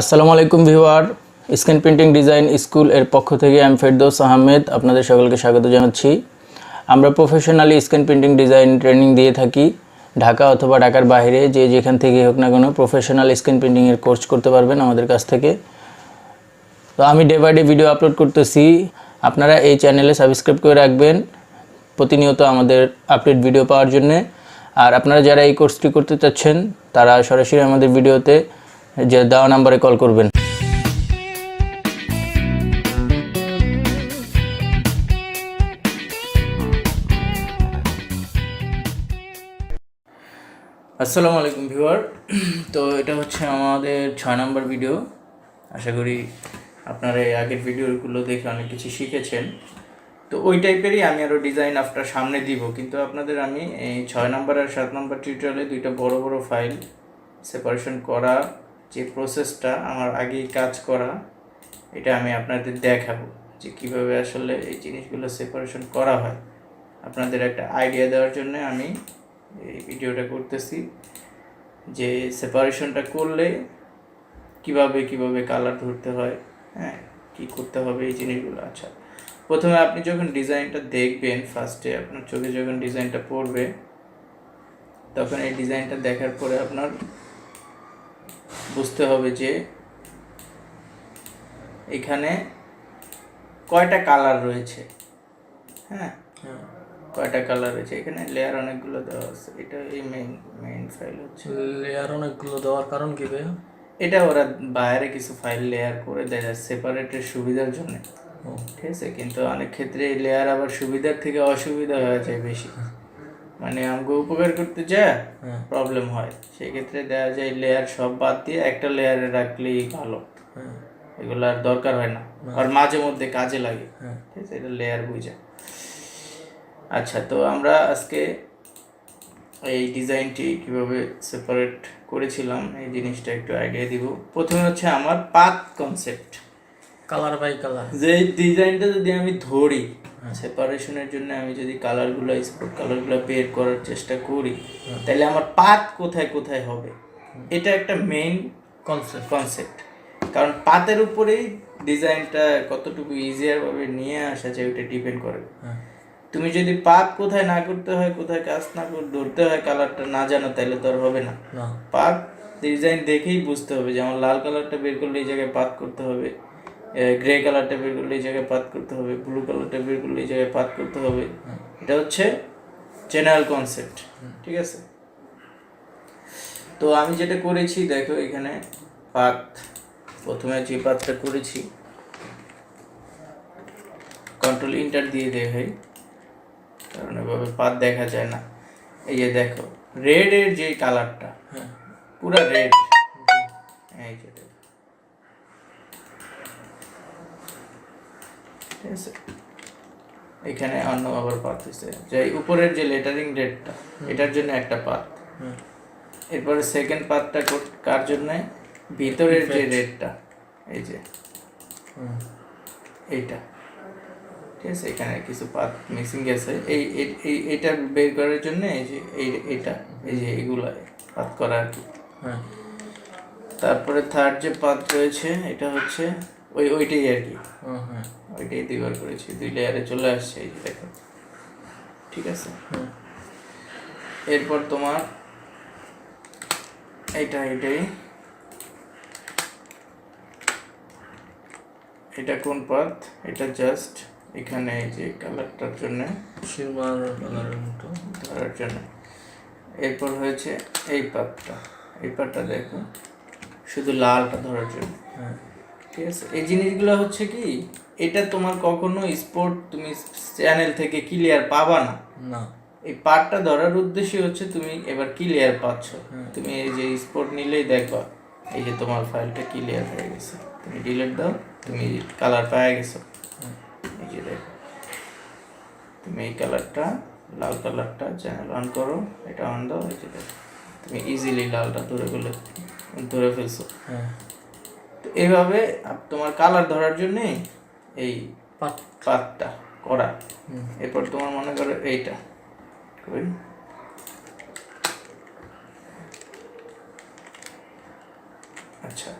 আসসালামু আলাইকুম viewer, screen printing design স্কুলের পক্ষ থেকে আমি ফেরদৌস আহমেদ আপনাদের সকলকে স্বাগত জানাচ্ছি। আমরা professionally screen printing design training দিয়ে থাকি। ঢাকা অথবা ঢাকার বাইরে যে যেখান থেকে হোক না কেন প্রফেশনাল স্ক্রিন প্রিন্টিংয়ের কোর্স করতে পারবেন আমাদের কাছ থেকে। তো আমি day by day video upload করতেছি। আপনারা এই চ্যানেলে সাবস্ক্রাইব করে রাখবেন প্রতিনিয়ত আমাদের আপডেট ভিডিও পাওয়ার জন্যে। আর আপনারা যারা এই কোর্সটি করতে চাচ্ছেন, তারা সরাসরি আমাদের ভিডিওতে যে দেওয়া নাম্বারে কল করবেন। আসসালামু আলাইকুম ভিউয়ার। তো এটা হচ্ছে আমাদের ছয় নম্বর ভিডিও। আশা করি আপনারা এই আগের ভিডিওগুলো দেখে অনেক কিছু শিখেছেন। তো ওই টাইপেরই আমি আরও ডিজাইন আপনার সামনে দিব। কিন্তু আপনাদের আমি এই ছয় নম্বর আর সাত নম্বর টিউটোরিয়ালে দুইটা বড় বড় ফাইল সেপারেশন করা যে প্রসেসটা আমার আগেই কাজ করা, এটা আমি আপনাদের দেখাবো যে কীভাবে আসলে এই জিনিসগুলো সেপারেশন করা হয়। আপনাদের একটা আইডিয়া দেওয়ার জন্য আমি এই ভিডিওটা করতেছি যে সেপারেশনটা করলে কীভাবে কীভাবে কালার ধরতে হয় হ্যাঁ কী করতে হবে এই জিনিসগুলো। আচ্ছা প্রথমে আপনি যখন ডিজাইনটা দেখবেন ফার্স্টে আপনার চোখে যখন ডিজাইনটা পড়বে, তখন এই ডিজাইনটা দেখার পরে আপনার বুঝতে হবে যে এখানে কয়টা কালার রয়েছে। হ্যাঁ? কয়টা কালার রয়েছে? এখানে লেয়ার অনেকগুলো দেওয়া আছে। এটা এই মেইন মেইন ফাইল হচ্ছে। লেয়ার অনেকগুলো দেওয়ার কারণ কি ভাইয়া? এটা ওরা বাইরে কিছু ফাইল লেয়ার করে দেয় সেপারেটের সুবিধার জন্য। ও। ঠিক আছে? কিন্তু অনেক ক্ষেত্রে এই লেয়ার আবার সুবিধার থেকে অসুবিধা হয়ে যায় বেশি। মানে আমাকে উপকার করতে হ্যাঁ। প্রবলেম হয়। সেই ক্ষেত্রে দেখা যায় লেয়ার সব বাদ দিয়ে একটা লেয়ারে রাখলেই ভালো। হ্যাঁ। এগুলো আর দরকার হয় না। আর মাঝে মধ্যে কাজে লাগে। হ্যাঁ। ঠিক আছে এটা লেয়ার বুঝা। আচ্ছা তো আমরা আজকে এই ডিজাইনটি কীভাবে সেপারেট করেছিলাম এই জিনিসটা একটু আইডিয়া দিব। প্রথমে হচ্ছে আমার পাত কনসেপ্ট কালার বাই কালার যে এই ডিজাইনটা যদি আমি ধরি সেপারেশনের জন্য আমি যদি কালারগুলো স্পট কালারগুলো বের করার চেষ্টা করি তাহলে আমার পাত কোথায় কোথায় হবে? এটা একটা মেইন কনসেপ্ট কনসেপ্ট কারণ পাতের উপরেই ডিজাইনটা কতটুকু ইজিয়ার ভাবে নিয়ে আসা যায় ওটা ডিপেন্ড করে। হ্যাঁ। তুমি যদি পাত কোথায় না করতে হয় কোথায় কাজ না ধরতে হয় কালারটা না জানো তাহলে তো আর হবে না। পাত ডিজাইন দেখেই বুঝতে হবে যেমন লাল কালারটা বের করলে এই জায়গায় পাত করতে হবে। গ্রে কালারটা বের করলে এই জায়গায় পাত করতে হবে ব্লু কালারটা বের করলে এই জায়গায় পাত করতে হবে। এটা হচ্ছে জেনারেল কনসেপ্ট ঠিক আছে? তো আমি যেটা করেছি দেখো এখানে পাত প্রথমে যে পাতটা করেছি কন্ট্রোল ইন্টার দিয়ে দেখাই কারণ এভাবে পাত দেখা যায় না। এই যে দেখো রেড এর যে কালারটা হ্যাঁ। পুরা রেড এই যে ঠিক আছে এখানে অন্য আবার পাত হয়েছে। যে উপরের যে লেটারিং রেডটা এটার জন্য একটা পাত এরপরে সেকেন্ড পাতটা কার জন্য? ভিতরের যে রেডটা এই যে। এইটা। ঠিক আছে এখানে কিছু পাত মিসিং গেছে এই এই- এটা বের করার জন্য এই যে এই এটা এই যে এইগুলা পাত করা আর কি। হ্যাঁ তারপরে থার্ড যে পাত রয়েছে এটা হচ্ছে ওই ওইটাই আর কি। হ্যাঁ। ওইটাই দুইবার করেছি দুই লেয়ারে চলে আসছে এই যে দেখো। ঠিক আছে? এরপর তোমার এইটা এটাই এটা কোন পাত এটা জাস্ট এখানে এই যে কালারটার জন্য। সিলভার কালারের মতো। ধরার জন্য। এরপর হয়েছে এই পাতটা এই পাতটা দেখো। শুধু লালটা ধরার জন্য। হ্যাঁ। ঠিক আছে? এই জিনিসগুলো হচ্ছে কি এটা তোমার কখনো স্পোর্ট তুমি চ্যানেল থেকে ক্লিয়ার পাবা না। না। এই পার্টটা ধরার উদ্দেশ্য হচ্ছে তুমি এবার ক্লিয়ার পাচ্ছ। তুমি এই যে স্পোর্ট নিলেই দেখবা এই যে তোমার ফাইলটা ক্লিয়ার হয়ে গেছে। তুমি ডিলিট দাও তুমি কালার পেয়ে গেছো। এই যে দেখো তুমি এই কালারটা লাল কালারটা চ্যানেল অন করো এটা অন দাও এই যে দেখো। তুমি ইজিলি লালটা ধরে ফেলে ধরে ফেলছো। হ্যাঁ। এইভাবে তোমার কালার ধরার জন্যে এই পাত। পাতটা করা। এরপর তোমার মনে করো এইটা। আচ্ছা।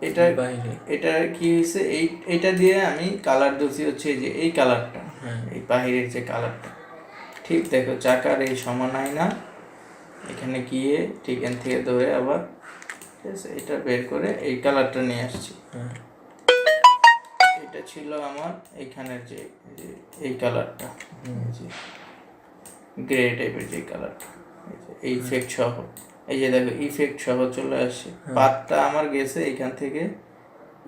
এটা বাইরে। এটা কি হয়েছে? এই এটা দিয়ে আমি কালার দিচ্ছি হচ্ছে এই যে এই কালারটা হ্যাঁ। এই বাহিরের যে কালারটা ঠিক দেখো চাকার এই সমান না। এখানে গিয়ে ঠিক এখান থেকে ধরে আবার ঠিক আছে এটা বের করে এই কালারটা নিয়ে আসছি। হ্যাঁ। এটা ছিল আমার এইখানের যে এই কালারটা গ্রে টাইপের যে কালারটা এই ইফেক্ট সহ। এই যে দেখো ইফেক্ট সহ চলে আসছে। পাতটা আমার গেছে এখান থেকে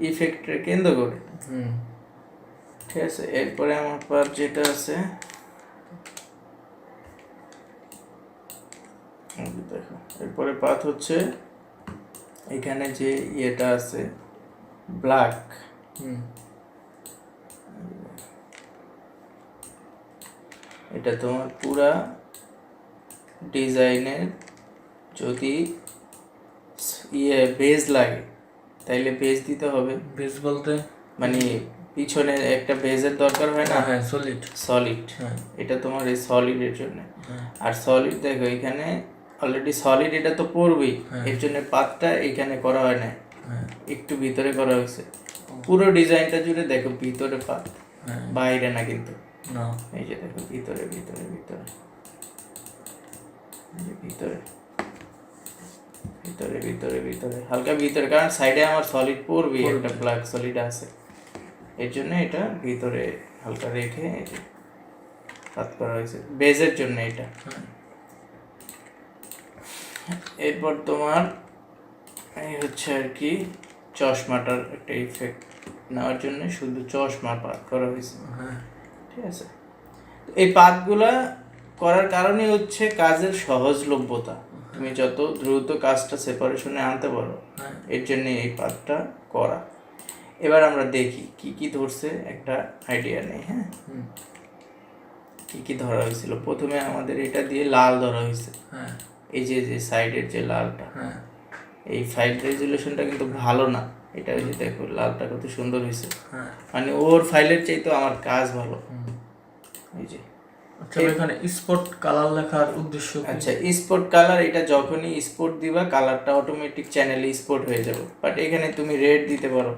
ইফেক্টের কেন্দ্র করে। হুম। ঠিক আছে এরপরে আমার পাত যেটা আছে দেখো এরপরে পাত হচ্ছে এখানে যে ইয়েটা আছে ব্ল্যাক হুম। এটা তোমার পুরা ডিজাইনের যদি ইয়ে বেজ লাগে তাইলে বেজ দিতে হবে। বেজ বলতে? মানে পিছনে একটা বেজের দরকার হয় না? হ্যাঁ সলিড সলিড হ্যাঁ। এটা তোমার এই সলিডের জন্য। হ্যাঁ। আর সলিড দেখো এখানে অলরেডি সলিড এটা তো পড়বেই। হ্যাঁ। এর জন্য পাতটা এখানে করা হয় না হ্যাঁ। একটু ভিতরে করা হয়েছে। পুরো ডিজাইনটা জুড়ে দেখো ভিতরে পাত হ্যাঁ। বাইরে না কিন্তু। এই যে দেখো ভিতরে ভিতরে ভিতরে। ভিতরে। ভিতরে ভিতরে ভিতরে। হালকা ভিতরে কারণ সাইডে আমার সলিড পড়বে। একটা ব্ল্যাক সলিড আছে। এর জন্য এটা ভিতরে হালকা রেখে এই করা হয়েছে। বেজের জন্য এটা। এরপর তোমার এই হচ্ছে আর কি চশমাটার একটা ইফেক্ট নেওয়ার জন্য শুধু চশমা পাত করা হয়েছে। হ্যাঁ। ঠিক আছে? এই পাতগুলা করার কারণে হচ্ছে কাজের সহজলভ্যতা। তুমি যত দ্রুত কাজটা সেপারেশনে আনতে পারো হ্যাঁ। এর জন্য এই পাতটা করা। এবার আমরা দেখি কি কি ধরছে একটা আইডিয়া নেই হ্যাঁ? কি কি ধরা হয়েছিল? প্রথমে আমাদের এটা দিয়ে লাল ধরা হয়েছে। হ্যাঁ। এই যে যে সাইডের যে লালটা হ্যাঁ? এই ফাইল রেজুলেশনটা কিন্তু ভালো না। এটা ওই যে দেখো লালটা কত সুন্দর হয়েছে। হ্যাঁ। মানে ওর ফাইলের চাইতে আমার কাজ ভালো। এই যে। আচ্ছা এখানে স্পট কালার লেখার উদ্দেশ্য আচ্ছা স্পোর্ট কালার এটা যখনই স্পোর্ট দিবা কালারটা অটোমেটিক চ্যানেলে স্পোর্ট হয়ে যাবে। বাট এখানে তুমি রেড দিতে পারো।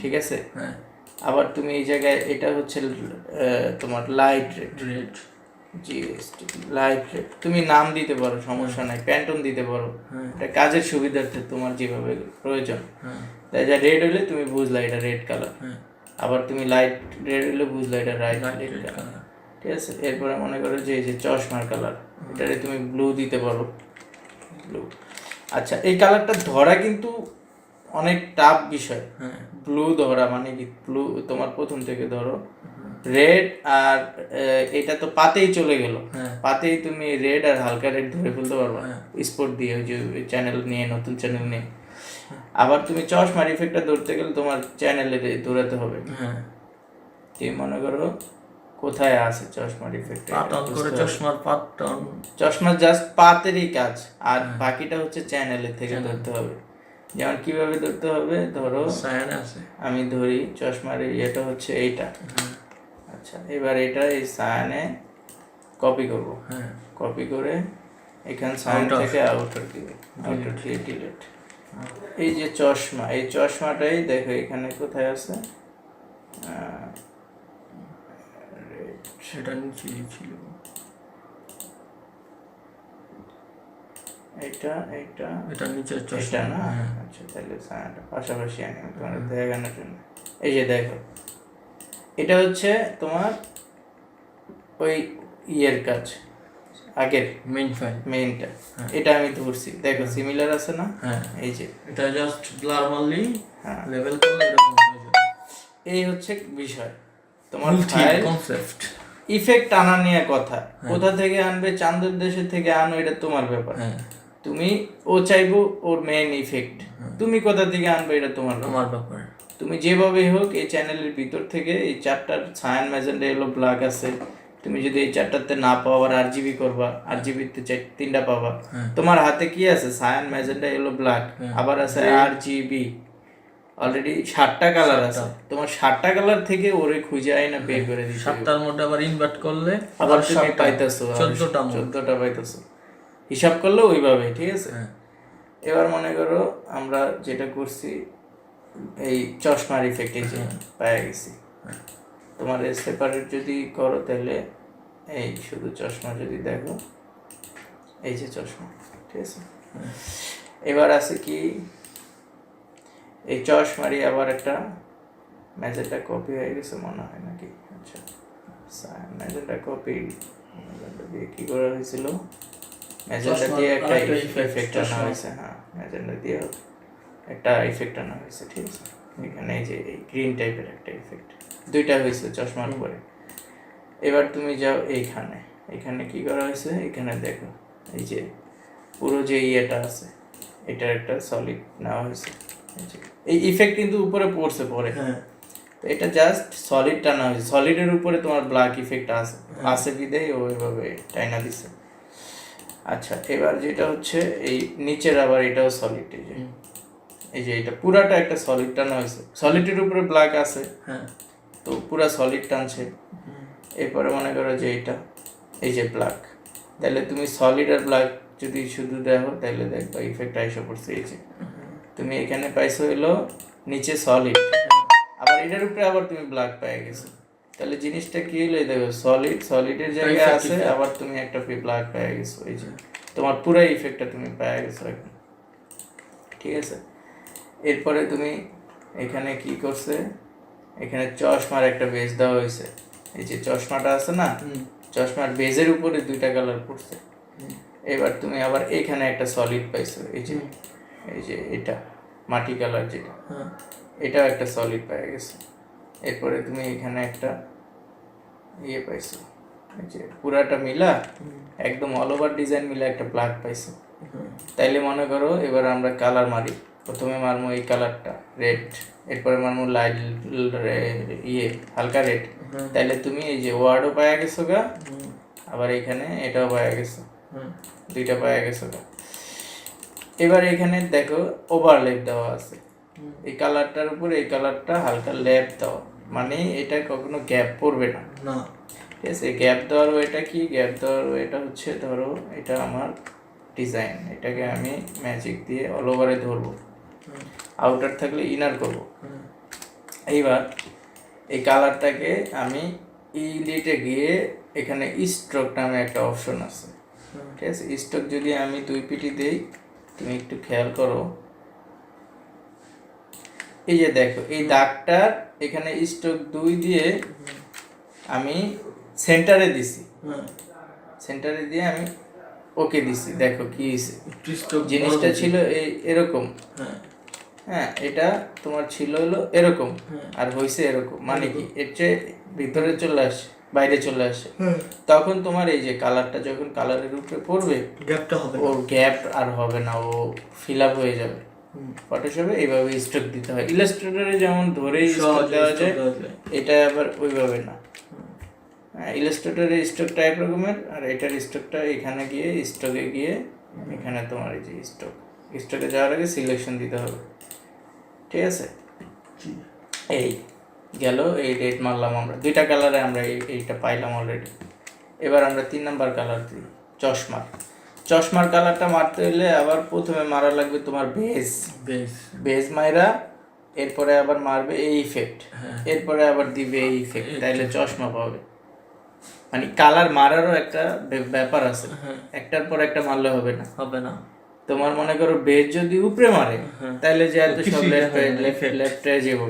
ঠিক আছে? হ্যাঁ। আবার তুমি এই জায়গায় এটা হচ্ছে তোমার light red red GST red তুমি নাম দিতে পারো সমস্যা নাই প্যান্টন দিতে পারো। হ্যাঁ। এটা কাজের সুবিধার্থে তোমার যেভাবে প্রয়োজন। হ্যাঁ। তাই যা রেড হলে তুমি বুঝলা এটা রেড কালার হ্যাঁ। আবার তুমি লাইট রেড হলে বুঝলা এটা রাইট রেড কালার কালার ঠিক আছে? এরপরে মনে করো যে এই যে চশমার কালার এটারে তুমি ব্লু দিতে পারো। ব্লু আচ্ছা এই কালারটা ধরা কিন্তু অনেক টাফ বিষয়। হ্যাঁ। ব্লু ধরা মানে কি? ব্লু তোমার প্রথম থেকে ধরো। রেড আর এটা তো পাতেই চলে গেল। হ্যাঁ। পাতেই তুমি রেড আর হালকা রেড ধরে ফেলতে পারবা। হ্যাঁ। স্পোর্ট দিয়ে ওই যে চ্যানেল নিয়ে নতুন চ্যানেল নিয়ে। আবার তুমি চশমার ইফেক্টটা ধরতে গেলে তোমার চ্যানেলে দৌড়াতে হবে। হ্যাঁ। তুমি মনে করো? কোথায় আছে চশমার ইফেক্ট চশমার পাটটা অন চশমা জাস্ট পাতেরই কাজ। আর বাকিটা হচ্ছে চ্যানেলের থেকে ধরতে হবে। যেমন কীভাবে ধরতে হবে? ধরো সায়ান আছে। আমি ধরি চশমার ইয়েটা হচ্ছে এইটা। হ্যাঁ। আচ্ছা এবার এটা এই সায়ানে কপি করব। হ্যাঁ। কপি করে এখান সায়ান থেকে আউটার দিবে আউটার দিয়ে ডিলিট এই যে চশমা এই চশমাটাই দেখো এখানে কোথায় আছে? সেটা নিচে ছিল এইটা এইটা এটা নিচে এটা না? হ্যাঁ। আচ্ছা তাহলে ছায়াটা পাশাপাশি আনি তোমার দেখানোর জন্য। এই যে দেখো এটা হচ্ছে তোমার ওই ইয়ের কাজ আগের মেইন ফাইল মেইনটা এটা আমি ধরছি। দেখো সিমিলার আছে না? হ্যাঁ। এই যে। এটা জাস্ট ব্লার মারলেই হ্যাঁ। লেভেল করলে এরকম হয়ে যাবে এই হচ্ছে বিষয়। তোমার ফাইল কনসেপ্ট ইফেক্ট আনা নিয়ে কথা। কোথা থেকে আনবে চান্দের দেশের থেকে আনো এটা তোমার ব্যাপার। হ্যাঁ। তুমি ও চাইব ওর মেইন ইফেক্ট তুমি কোথা থেকে আনবে এটা তোমার তোমার ব্যাপার। তুমি যেভাবে হোক এই চ্যানেলের ভিতর থেকে এই চারটার সায়ান ম্যাজেন্ডা এলো ব্ল্যাক আছে। তুমি যদি এই চারটাতে না পাও আবার আর জিবি করবা আর জিবিতে তিনটা পাবা। তোমার হাতে কি আছে? সায়ান ম্যাজেন্ডা এলো ব্ল্যাক আবার আছে আর জিবি অলরেডি ষাটটা কালার আছে। তোমার ষাটটা কালার থেকে ওরে খুঁজে আয় না বের করে দিতে হবে। সাতটার মধ্যে আবার ইনভার্ট করলে আবার তুমি পাইতেছো চোদ্দটা চোদ্দটা পাইতেছো। হিসাব করলে ওইভাবে ঠিক আছে? হ্যাঁ। এবার মনে করো আমরা যেটা করছি এই চশমার ইফেক্ট এই যে পায়ে গেছি। তোমার সেপারেট যদি করো তাহলে এই শুধু চশমা যদি দেখো এই যে চশমা ঠিক আছে? এবার আছে কি এই চশমারই আবার একটা ম্যাজেন্টা কপি হয়ে গেছে মনে হয় নাকি? আচ্ছা ম্যাজেন্টা কপি দিয়ে কি করা হয়েছিল? চশমার দিয়ে একটা ইফেক্ট আনা হয়েছে হ্যাঁ দিয়ে একটা ইফেক্ট আনা হয়েছে ঠিক আছে? এখানে এই যে এই গ্রিন টাইপের একটা ইফেক্ট দুইটা হয়েছে চশমার উপরে। এবার তুমি যাও এইখানে। এখানে কি করা হয়েছে? এখানে দেখো এই যে পুরো যে ইয়েটা আছে এটার একটা সলিড নেওয়া হয়েছে। এই ইফেক্ট কিন্তু উপরে পড়ছে পরে। হ্যাঁ। তো এটা জাস্ট সলিড টানা হয়েছে। সলিডের উপরে তোমার ব্ল্যাক ইফেক্ট আছে। আছে বিদেই ও ওইভাবে টাইনা দিছে। আচ্ছা এবার যেটা হচ্ছে এই নিচের আবার এটাও সলিড এই যে। এই যে এটা পুরাটা একটা সলিড টানা হয়েছে। সলিডের উপরে ব্ল্যাক আছে। হ্যাঁ। তো পুরা সলিড টানছে। এরপরে মনে করো যে এটা এই যে ব্ল্যাক তাহলে তুমি সলিড আর ব্ল্যাক যদি শুধু দেখো তাহলে দেখবা ইফেক্ট আইসা পড়ছে এই যে। তুমি এখানে পাইছো হলো নিচে সলিড আবার এটার উপরে আবার তুমি ব্ল্যাক পেয়ে গেছো। তাহলে জিনিসটা কি হলো দেখো সলিড সলিডের জায়গায় আছে আবার তুমি একটা ব্ল্যাক পেয়ে গেছো এই যে। তোমার পুরো ইফেক্টটা তুমি পেয়ে গেছো এখন। ঠিক আছে? এরপরে তুমি এখানে কি করছে? এখানে চশমার একটা বেজ দেওয়া হয়েছে। এই যে চশমাটা আছে না চশমার বেজের উপরে দুইটা কালার পড়ছে। এবার তুমি আবার এখানে একটা সলিড পাইছো এই যে এই যে এটা মাটি কালার যেটা। হ্যাঁ। এটাও একটা সলিড পেয়ে গেছে। এরপরে তুমি এখানে একটা ইয়ে পাইছো। যে পুরাটা মিলা একদম অল ওভার ডিজাইন মিলা একটা প্লাগ পাইছো। তাইলে মনে করো এবার আমরা কালার মারি। প্রথমে মারমো এই কালারটা রেড এরপরে মারমো লাইট ইয়ে হালকা রেড তাইলে তুমি এই যে ওয়ার্ডও পাওয়া গেছো গা আবার এখানে এটাও পাওয়া গেছো। দুইটা পাওয়া গেছো গা। এবার এখানে দেখো ওভারলেপ দেওয়া আছে। এই কালারটার উপরে এই কালারটা হালকা লেপ দেওয়া। মানে এটা কখনো গ্যাপ পড়বে না। না। ঠিক আছে গ্যাপ দেওয়ার ওয়েটা কি? গ্যাপ দেওয়ার ওয়েটা হচ্ছে ধরো এটা আমার ডিজাইন এটাকে আমি ম্যাজিক দিয়ে অল ওভারে ধরবো। আউটার থাকলে ইনার করব। এইবার এই কালারটাকে আমি ইলিটে গিয়ে এখানে স্ট্রোক নামে একটা অপশন আছে। ঠিক আছে স্ট্রোক যদি আমি দুই পিটি দেই তুমি একটু খেয়াল করো এই যে দেখো এই দাগটার এখানে স্ট্রোক দুই দিয়ে আমি সেন্টারে দিছি। সেন্টারে দিয়ে আমি ওকে দিছি। দেখো কি জিনিসটা ছিল এই এরকম। হ্যাঁ। হ্যাঁ এটা তোমার ছিল হলো এরকম। আর হয়েছে এরকম। মানে কি? এর চেয়ে ভিতরে চলে আসে বাইরে চলে আসে। তখন তোমার এই যে কালারটা যখন কালারের উপরে পড়বে গ্যাপটা হবে ওর গ্যাপ আর হবে না ও ফিল আপ হয়ে যাবে। ফটোশপে এইভাবে স্ট্রোক দিতে হয়। ইলাস্ট্রেটরে যেমন ধরেই স্ট্রোক দেওয়া যায় এটা আবার ওইভাবে না। হ্যাঁ ইলাস্ট্রেটরের স্ট্রোকটা এক রকমের আর এটার স্ট্রোকটা এখানে গিয়ে স্ট্রোকে গিয়ে এখানে তোমার এই যে স্ট্রোক স্ট্রোকে যাওয়ার আগে সিলেকশন দিতে হবে। ঠিক আছে? এই গেল এই রেড মারলাম আমরা। দুইটা কালারে আমরা এই এইটা পাইলাম অলরেডি এবার আমরা তিন নাম্বার কালার দিই চশমার। চশমার কালারটা মারতে হলে আবার প্রথমে মারা লাগবে তোমার বেস বেশ বেস মাইরা এরপরে আবার মারবে এই ইফেক্ট হ্যাঁ। এরপরে আবার দিবে এই ইফেক্ট তাইলে চশমা পাবে। মানে কালার মারারও একটা ব্যাপার আছে। হ্যাঁ। একটার পর একটা মারলে হবে না। হবে না। তোমার মনে করো বেজ যদি উপরে মারে হ্যাঁ। তাহলে যে এত সব লেফট লেফট। লেফটে যাব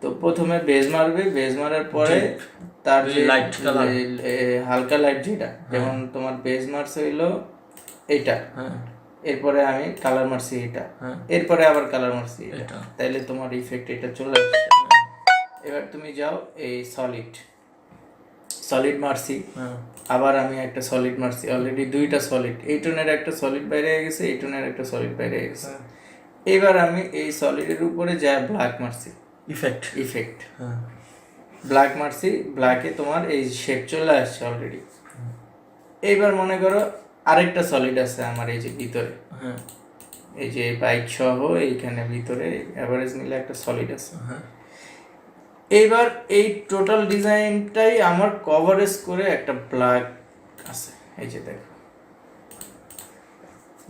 তো প্রথমে বেজ মারবে বেজ মারার পরে তার যে এ- হালকা লাইট যেটা যেমন তোমার বেজ মারছে হইল এইটা। হ্যাঁ। এরপরে আমি কালার মারছি এটা হ্যাঁ। এরপরে আবার কালার মারছি এটা। তাইলে তোমার ইফেক্ট এটা চলে আসছে। এবার তুমি যাও এই সলিড সলিড মারছি। হ্যাঁ। আবার আমি একটা সলিড মারছি। অলরেডি দুইটা সলিড এই টোনের একটা সলিড বাইরে হয়ে গেছে এই টোনের একটা সলিড বাইরে হয়ে গেছে। হ্যাঁ। এবার আমি এই সলিডের উপরে যা ব্ল্যাক মারছি। ইফেক্ট ইফেক্ট হ্যাঁ। ব্ল্যাক মারছি ব্ল্যাকে তোমার এই শেপ চলে আসছে অলরেডি এইবার মনে করো আরেকটা সলিড আছে আমার এই যে ভিতরে। হ্যাঁ। এই যে বাইক সহ এইখানে ভিতরে অ্যাভারেজ মিলে একটা সলিড আছে। হ্যাঁ। এইবার এই টোটাল ডিজাইনটাই আমার কভারেজ করে একটা ব্ল্যাক আছে। এই যে দেখো।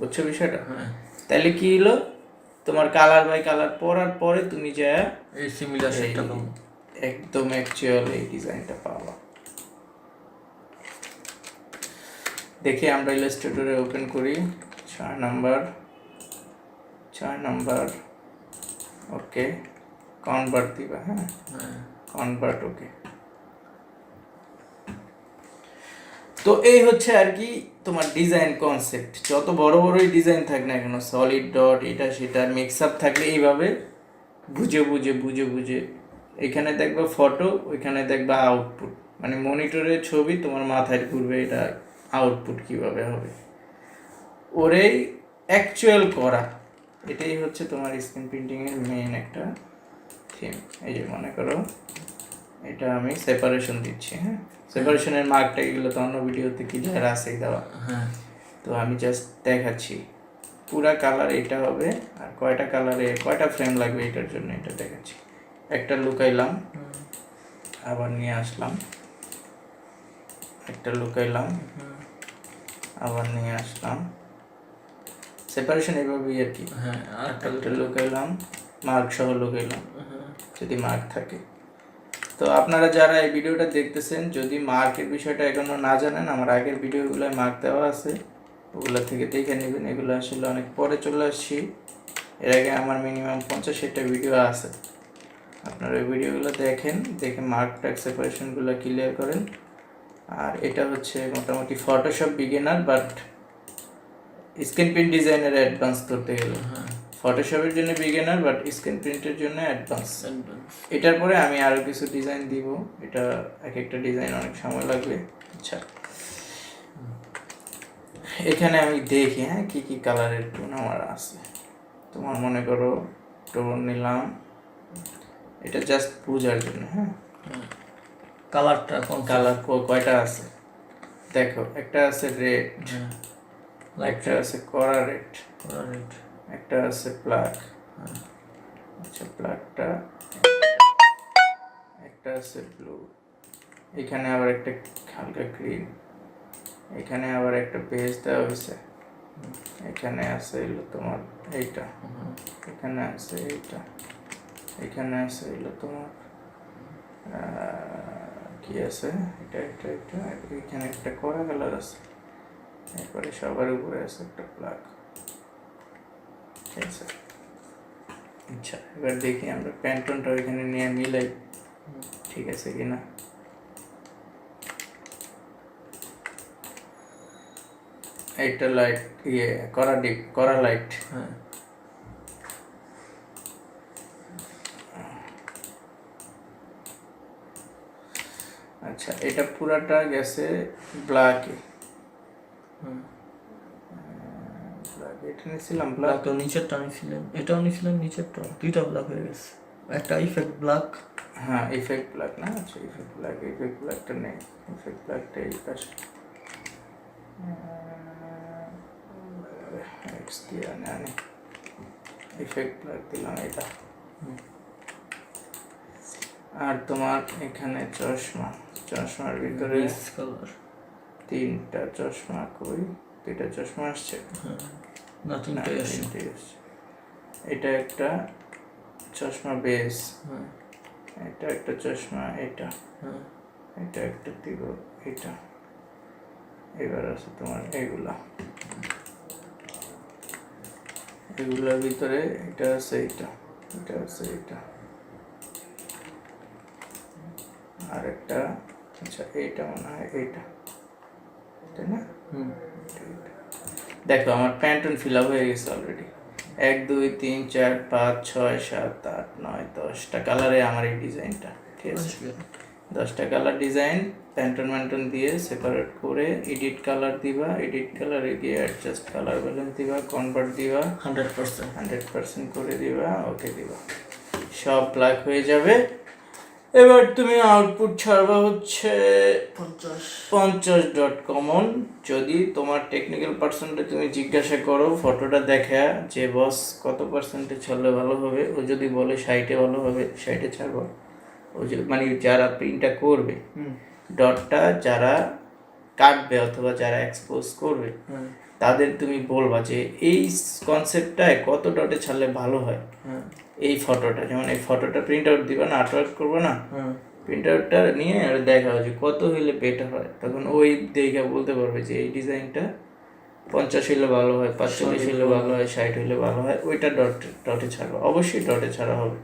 বুঝছ বিষয়টা? হ্যাঁ। তাহলে কি হলো? তোমার কালার বাই কালার পরার পরে তুমি যা এই সিমিলার সেটটা একদম অ্যাকচুয়াল এই ডিজাইনটা পাবা। দেখি আমরা ইলাস্ট্রেটরে ওপেন করি। ছয় নাম্বার ছয় নাম্বার ওকে কনভার্ট দিবা হ্যাঁ? হ্যাঁ। কনভার্ট ওকে তো এই হচ্ছে আর কি তোমার ডিজাইন কনসেপ্ট যত বড় বড়ই ডিজাইন থাক না কেন সলিড ডট এটা সেটা মিক্স আপ থাকলে এইভাবে বুঝে বুঝে বুঝে বুঝে এখানে দেখবে ফটো ওইখানে দেখবে আউটপুট মানে মনিটরের ছবি তোমার মাথায় ঘুরবে এটা আউটপুট কীভাবে হবে? ওরেই অ্যাকচুয়াল করা। এটাই হচ্ছে তোমার স্ক্রিন প্রিন্টিংয়ের মেইন একটা থিম এই যে মনে করো এটা আমি সেপারেশন দিচ্ছি হ্যাঁ? সেপারেশনের মার্কটা এগুলো তো অন্য ভিডিওতে কি যারা আছে দেওয়া। হ্যাঁ। তো আমি জাস্ট দেখাচ্ছি। পুরা কালার এটা হবে আর কয়টা কালারে কয়টা ফ্রেম লাগবে এটার জন্য এটা দেখাচ্ছি। একটা লুকাইলাম আবার নিয়ে আসলাম। একটা লুকাইলাম। আবার নিয়ে আসলাম। সেপারেশন এভাবেই আর কি। হ্যাঁ আর একটা একটা লুকাইলাম মার্ক সহ লুকাইলাম হ্যাঁ, যদি মার্ক থাকে। তো আপনারা যারা এই ভিডিওটা দেখতেছেন যদি মার্কের বিষয়টা এখনও না জানেন আমার আগের ভিডিওগুলোয় মার্ক দেওয়া আছে। ওগুলো থেকে দেখে নেবেন। এগুলো আসলে অনেক পরে চলে আসছি। এর আগে আমার মিনিমাম পঞ্চাশেরটা ভিডিও আছে। আপনারা ওই ভিডিওগুলো দেখেন দেখে মার্ক ট্যাগ সেপারেশনগুলো ক্লিয়ার করেন। আর এটা হচ্ছে মোটামুটি Photoshop beginner but screen print ডিজাইনের অ্যাডভান্স করতে গেলে। হ্যাঁ। ফটোশপের জন্য বিগিনার বাট স্ক্রিন প্রিন্টের জন্য অ্যাডভান্স এটার পরে আমি আরও কিছু ডিজাইন দিব। এটা এক একটা ডিজাইন অনেক সময় লাগবে। আচ্ছা। এখানে আমি দেখি হ্যাঁ কী কী কালারের টোন আমার আছে। তোমার মনে করো টোন নিলাম। এটা জাস্ট পূজার জন্য হ্যাঁ। হ্যাঁ। কালারটা কোন কালার? কয়টা আছে? দেখো একটা আছে রেড হ্যাঁ। একটা আছে কড়া রেড রেড। একটা আছে ব্ল্যাক। হ্যাঁ। আচ্ছা ব্ল্যাকটা একটা আছে ব্লু। এখানে আবার একটা হালকা গ্রিন। এখানে আবার একটা পেজ দেওয়া হয়েছে। এখানে আছে হলো তোমার এইটা। এখানে আছে এইটা। এখানে আছে হলো তোমার কি আছে? এটা এটা এটা, এখানে একটা কড়া কালার আছে। এরপরে সবার উপরে আছে একটা আছে? আচ্ছা এবার দেখি আমরা প্যান্টনটা ওইখানে নিয়ে মিলাই। ঠিক আছে কিনা এইটা লাইট ইয়ে করা ডিপ করা লাইট হ্যাঁ। আচ্ছা এটা পুরাটা গেছে ব্ল্যাকে এটা নিয়েছিলাম ব্ল্যাক তো নিচেরটা এটাও নিয়েছিলেন নিচেরটা দুইটা ব্ল্যাক হয়ে গেছে। একটা ইফেক্ট ব্ল্যাক হ্যাঁ ইফেক্ট ব্ল্যাক না? আচ্ছা ইফেক্ট ব্ল্যাক ইফেক্ট ব্ল্যাকটা নেই। ইফেক্ট ব্ল্যাকটা এই পাশে। এক্স দিয়ে আনে আনে। ইফেক্ট ব্ল্যাক দিলাম এটা। আর তোমার এখানে চশমা চশমার ভিতরে তিনটা চশমা কই? দুইটা চশমা আসছে? হ্যাঁ না না, তিনটাই আসছে। এটা একটা চশমা বেস হ্যাঁ। এটা একটা চশমা এটা। হ্যাঁ। এটা একটা দিব এটা। এবার আছে তোমার এগুলা। এগুলোর ভিতরে এটা আছে এটা। এটা আছে এটা। আর একটা আচ্ছা এইটা মনে হয় এইটা। তাই না? হুম। দেখো আমার প্যান্টন ফিল আপ হয়ে গেছে অলরেডি এক দুই তিন চার পাঁচ ছয় সাত আট নয় দশটা কালারে আমার এই ডিজাইনটা ঠিক আছে? দশটা কালার ডিজাইন প্যান্টন ম্যান্টন দিয়ে সেপারেট করে এডিট কালার দিবা এডিট কালারে গিয়ে অ্যাডজাস্ট কালার ব্যালেন্স দিবা কনভার্ট দিবা। হান্ড্রেড পার্সেন্ট হান্ড্রেড পার্সেন্ট করে দিবা ওকে দিবা। সব ব্ল্যাক হয়ে যাবে। এবার তুমি আউটপুট ছাড়বা হচ্ছে পঞ্চাশ। পঞ্চাশ ডট কমন যদি তোমার টেকনিক্যাল পার্সনটা তুমি জিজ্ঞাসা করো ফটোটা দেখা যে বস কত পার্সেন্টে ছাড়লে ভালো হবে ও যদি বলে ষাটে ভালো হবে ষাটে ছাড়বো। ও যে মানে যারা প্রিন্টটা করবে ডটটা যারা কাটবে অথবা যারা এক্সপোজ করবে হ্যাঁ। তাদের তুমি বলবা যে এই কনসেপ্টটায় কত ডটে ছাড়লে ভালো হয়। হ্যাঁ। এই ফটোটা যেমন এই ফটোটা প্রিন্ট আউট দিবা না আর্টওয়ার্ক করব না প্রিন্ট আউটটা নিয়ে আর দেখা যে কত হইলে বেটার হয়। তখন ওই দেখে বলতে পারবে যে এই ডিজাইনটা পঞ্চাশ হইলে ভালো হয় পাঁচচল্লিশ হইলে ভালো হয় ষাট হইলে ভালো হয় ওইটা ডট ডটে ছাড়বো অবশ্যই ডটে ছাড়া হবে।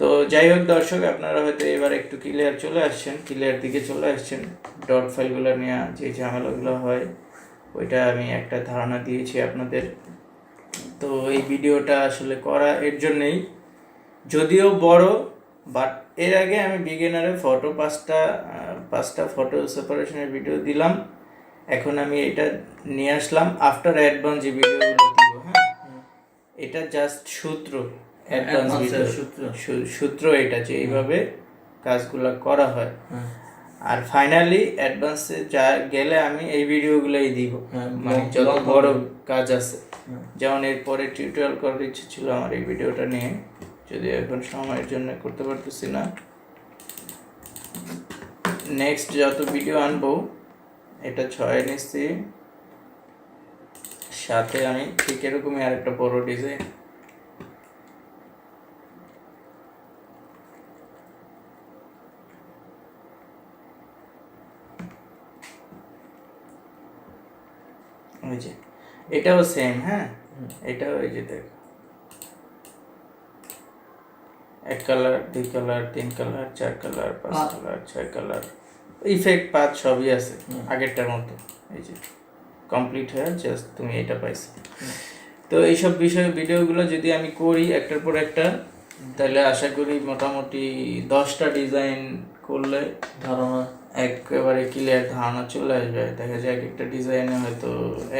তো যাই হোক দর্শক আপনারা হয়তো এবার একটু ক্লিয়ার চলে আসছেন ক্লিয়ার দিকে চলে আসছেন। ডট ফাইলগুলো নিয়ে যে ঝামেলাগুলো হয় ওইটা আমি একটা ধারণা দিয়েছি আপনাদের। তো এই ভিডিওটা আসলে করা এর জন্যেই। যদিও বড় বাট এর আগে আমি বিগিনারে ফটো পাঁচটা পাঁচটা ফটো সেপারেশনের ভিডিও দিলাম। এখন আমি এটা নিয়ে আসলাম আফটার অ্যাডভান্স যে ভিডিওগুলো দিব হ্যাঁ? এটা জাস্ট সূত্র অ্যাডভান্স সূত্র। সূত্র এটা যে এইভাবে কাজগুলো করা হ্যাঁ। আর ফাইনালি অ্যাডভান্সে যা গেলে আমি এই ভিডিওগুলোই দিব। হ্যাঁ, মানে যত বড় কাজ আছে। যেমন এরপরে টিউটোরিয়াল করার ইচ্ছে ছিল আমার এই ভিডিওটা নিয়ে। যদি এখন সময়ের জন্য করতে পারতেছি না। নেক্সট যত ভিডিও আনব এটা ছয় নিচ্ছি। সাথে আমি ঠিক এরকমই আরেকটা বড় ডিজাইন ওই যে এটাও সেম হ্যাঁ? এটাও এই যে দেখো। এক কালার দুই কালার তিন কালার চার কালার পাঁচ। কালার ছয় কালার ইফেক্ট পাঁচ সবই আছে আগেরটার মতো। এই যে কমপ্লিট হয়ে জাস্ট তুমি এটা পাইছো। তো এইসব বিষয় ভিডিওগুলো যদি আমি করি একটার পর একটা তাহলে আশা করি মোটামুটি দশটা ডিজাইন করলে ধারণা একেবারে ক্লিয়ার ধারণা চলে আসবে। দেখা যায় এক একটা ডিজাইনে হয়তো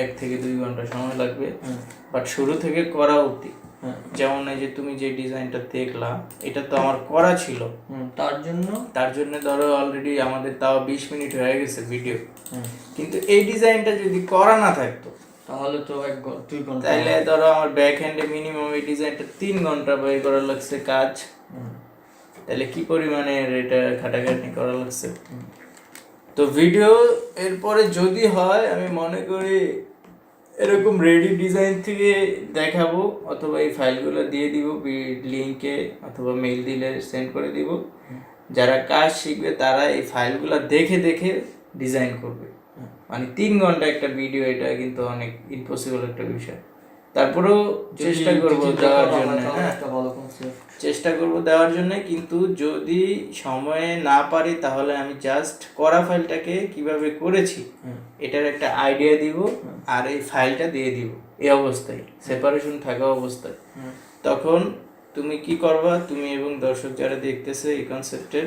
এক থেকে দুই ঘণ্টা সময় লাগবে। বাট শুরু থেকে করা উচিত হ্যাঁ যেমন এই যে তুমি যে ডিজাইনটা দেখলা এটা তো আমার করা ছিল। তার জন্য? তার জন্য ধরো অলরেডি আমাদের তাও বিশ মিনিট হয়ে গেছে ভিডিও কিন্তু এই ডিজাইনটা যদি করা না থাকতো তাহলে তো এক দুই ঘণ্টা তাইলে ধরো আমার ব্যাক হ্যান্ডে মিনিমাম এই ডিজাইনটা তিন ঘণ্টা বের করা লাগছে কাজ। হুম। তাহলে কি পরিমাণে এটা খাটাখাটনি করা লাগছে? তো ভিডিও এরপরে যদি হয় আমি মনে করি এরকম রেডি ডিজাইন থেকে দেখাবো অথবা এই ফাইলগুলো দিয়ে দিব লিঙ্কে অথবা মেইল দিলে সেন্ড করে দিব। যারা কাজ শিখবে তারা এই ফাইলগুলো দেখে দেখে ডিজাইন করবে। মানে তিন ঘণ্টা একটা ভিডিও এটা কিন্তু অনেক ইম্পসিবল একটা বিষয়। তারপরেও চেষ্টা করব দেওয়ার আমরা জন্য চেষ্টা করব দেওয়ার জন্য কিন্তু যদি সময়ে না পারি তাহলে আমি জাস্ট করা ফাইলটাকে কীভাবে করেছি এটার একটা আইডিয়া দিব আর এই ফাইলটা দিয়ে দিব। এই অবস্থায় সেপারেশন থাকা অবস্থায়। তখন তুমি কি করবা তুমি এবং দর্শক যারা দেখতেছে এই কনসেপ্টের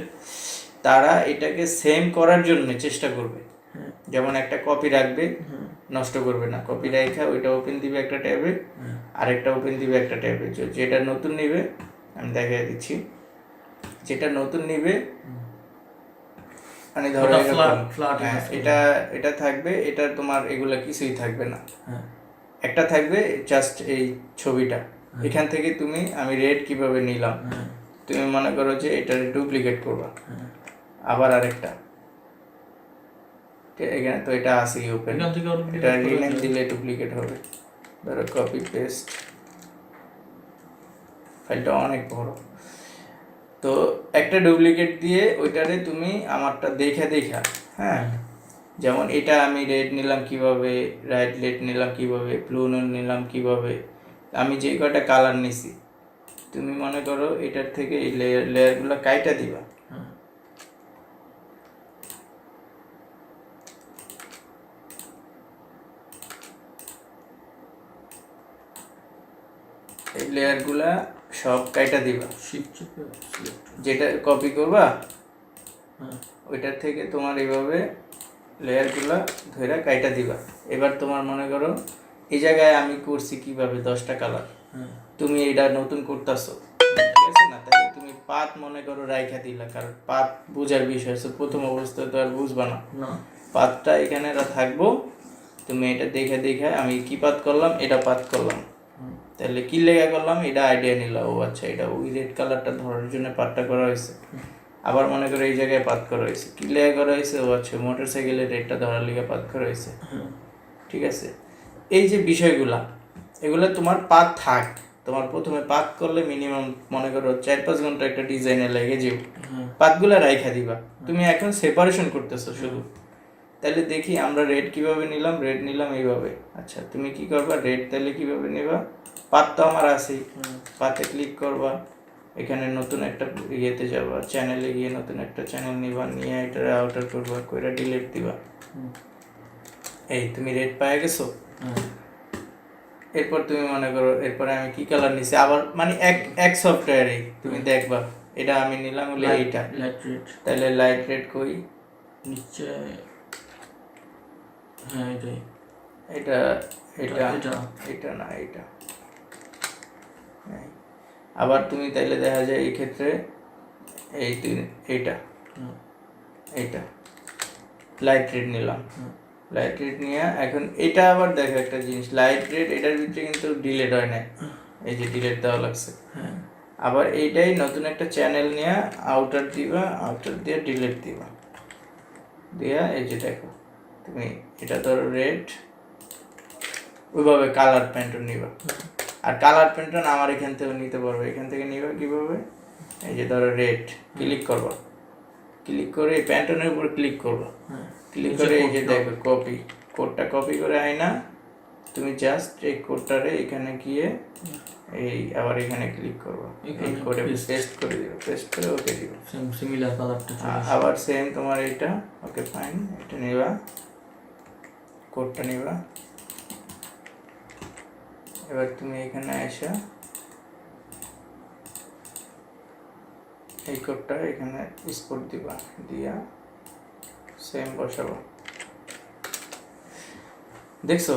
তারা এটাকে সেম করার জন্য চেষ্টা করবে। যেমন একটা কপি রাখবে নষ্ট করবে না। কপি রেখা ওইটা ওপেন দিবে একটা ট্যাবে। আরেকটা ওপেন দিবে একটা ট্যাবে। যেটা নতুন নিবে আমি দেখিয়ে দিচ্ছি। যেটা নতুন নিবে মানে ধরো হ্যাঁ। এটা এটা থাকবে এটা তোমার এগুলা কিছুই থাকবে না। হ্যাঁ। একটা থাকবে জাস্ট এই ছবিটা। এখান থেকে তুমি আমি রেড কীভাবে নিলাম? হ্যাঁ। তুমি মনে করো যে এটা ডুপ্লিকেট করবা। হ্যাঁ। আবার আরেকটা। ঠিক, এখানে তো এটা আসেই ওপেন এটা রিনেম দিলে ডুপ্লিকেট হবে। ধরো কপি পেস্ট ফাইলটা অনেক বড় তো একটা ডুপ্লিকেট দিয়ে ওইটারে তুমি আমারটা দেখে দেখা হ্যাঁ যেমন এটা আমি রেড নিলাম কীভাবে রাইট লেট নিলাম কীভাবে ব্লু নিলাম কীভাবে, আমি যে কয়টা কালার নিছি, তুমি মনে করো এটার থেকে এই লেয়ার লেয়ারগুলো কাইটা দিবা। এই লেয়ারগুলা সব কাইটা দিবা। যেটা কপি করবা হ্যাঁ। ওইটার থেকে তোমার এইভাবে লেয়ারগুলা ধরে কাইটা দিবা। এবার তোমার মনে করো এই জায়গায় আমি করছি কীভাবে দশটা কালার হ্যাঁ। তুমি এটা নতুন করতেছো। ঠিক আছে না? তাহলে তুমি পাত মনে করো রাইখা দিলা কারণ পাত বোঝার বিষয় আছে। প্রথম অবস্থায় তো আর বুঝবা না। পাতটা এখানে থাকব তুমি এটা দেখে দেখে আমি কি পাত করলাম এটা পাত করলাম। তাহলে কি লেখা করলাম? এটা আইডিয়া নিলাম ও আচ্ছা এটা ওই রেড কালারটা ধরার জন্য পাতটা করা হয়েছে। আবার মনে করো এই জায়গায় পাত করা হয়েছে। কি লেখা করা হয়েছে? ও আচ্ছা মোটর সাইকেলের রেডটা ধরার লিগে পাত করা হয়েছে। হ্যাঁ ঠিক আছে? এই যে বিষয়গুলা এগুলো তোমার পাত থাক। তোমার প্রথমে পাত করলে মিনিমাম মনে করো চার পাঁচ ঘণ্টা একটা ডিজাইনে লেগে যাও। হ্যাঁ পাতগুলা রাইখা দিবা। তুমি এখন সেপারেশন করতেছো শুধু। তাহলে দেখি আমরা রেড কীভাবে নিলাম? রেড নিলাম এইভাবে। আচ্ছা তুমি কি করবা? রেড তাহলে কীভাবে নিবা? পাত তো আমার আছেই। পাতে ক্লিক করবা। এখানে নতুন একটা ইয়েতে যাবা। চ্যানেলে গিয়ে নতুন একটা চ্যানেল নিবা। নিয়ে এটা আউটার করবা কইরা ডিলিট দিবা। এই তুমি রেড পায়ে গেছো? এরপর তুমি মনে করো এরপরে আমি কি কালার নিছি? আবার মানে এক এক সফটওয়্যারে তুমি দেখবা। এটা আমি নিলাম হলে এইটা। লাইট রেড তাহলে লাইট রেড কই? নিচে হ্যাঁ এটাই। এটা এটা এটা। এটা না এটা। আবার তুমি তাইলে দেখা যায় এই ক্ষেত্রে এই তিন- এইটা। হুম। এইটা। লাইট রেড নিলাম। হুম। লাইট রেড নিয়ে এখন এটা আবার দেখো একটা জিনিস। লাইট রেড এটার ভিতরে কিন্তু ডিলেট হয় না এই যে ডিলেট দেওয়া লাগছে। হ্যাঁ। আবার এইটাই নতুন একটা চ্যানেল নিয়ে আউটার দিবা আউটার দিয়ে ডিলেট দিবা। দিয়া এই যে দেখো। তুমি এটা ধরো রেড ওইভাবে কালার প্যান্টন নিবা। আর কালার প্যান্টন আমার এখান থেকে নিতে পারবে। এখান থেকে নিবা কীভাবে? এই যে ধরো রেড ক্লিক করবা। ক্লিক করে এই প্যান্টনের উপর ক্লিক করবা। ক্লিক করে এই যে দেখো কপি কোডটা কপি করে আয় না তুমি জাস্ট এই কোডটারে এখানে গিয়ে এই আবার এখানে ক্লিক করব। এই কোডে পেস্ট করে দিবে। পেস্ট করে ওকে দিবে। সেম সিমিলার কালারটা আবার সেম তোমার এইটা ওকে ফাইন এটা নিবা। কোডটা নিবা। এবার তুমি এখানে এসে এই কোডটা এখানে স্পোর্ট দিবা দিয়া সেম বসাবো। দেখছ?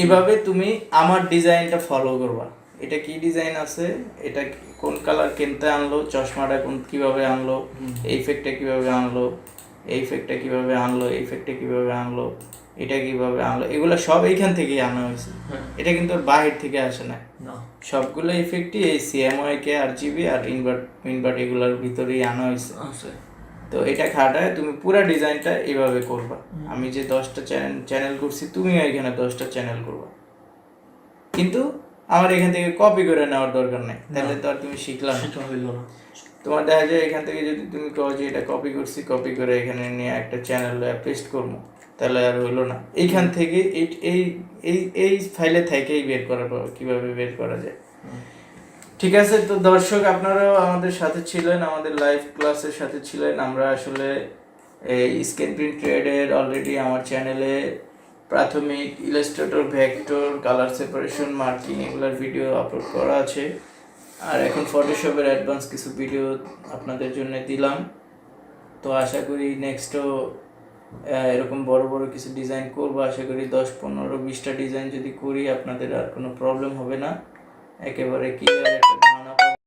এইভাবে তুমি আমার ডিজাইনটা ফলো করবা। এটা কি ডিজাইন আছে? এটা কোন কালার কিনতে আনলো? চশমাটা কোন কীভাবে আনলো? এই ইফেক্টটা কীভাবে আনলো? এই ইফেক্টটা কীভাবে আনলো? এই ইফেক্টটা কীভাবে আনলো? এটা কীভাবে আনলো? এগুলো সব এইখান থেকেই আনা হয়েছে। হ্যাঁ এটা কিন্তু বাহির থেকে আসে না। সবগুলো ইফেক্টই এই সিএমওয়াই কে আর জিবি আর ইনভার্ট ইনভার্ট এগুলোর ভিতরেই আনা হয়েছে। তো এটা খাটায় তুমি পুরো ডিজাইনটা এইভাবে করবা। আমি যে দশটা চ্যানেল চ্যানেল করছি তুমি এখানে দশটা চ্যানেল করবা। কিন্তু আমার এখান থেকে কপি করে নেওয়ার দরকার নেই। তাহলে তো আর তুমি শিখলাম তোমার দেখা যায় এখান থেকে যদি তুমি কও যে এটা কপি করছি কপি করে এখানে নিয়ে একটা চ্যানেল পেস্ট করব। তাহলে আর হইল না। এইখান থেকে এই এই এই ফাইলে থেকেই বের করা কীভাবে বের করা যায়। ঠিক আছে, তো দর্শক, আপনারাও আমাদের সাথে ছিলেন, আমাদের লাইভ ক্লাসের সাথে ছিলেন। আমরা আসলে এই স্ক্যান প্রিন্ট ট্রেডের অলরেডি আমার চ্যানেলে প্রাথমিক Illustrator vector colour separation marking এগুলোর ভিডিও আপলোড করা আছে। আর এখন ফটোশপের অ্যাডভান্স কিছু ভিডিও আপনাদের জন্য দিলাম। তো আশা করি নেক্সটও এরকম বড় বড় কিছু ডিজাইন করব, আশা করি দশ, পনেরো, বিশটা ডিজাইন যদি করি, আপনাদের আর কোনো প্রবলেম হবে না। একেবারে কি একটা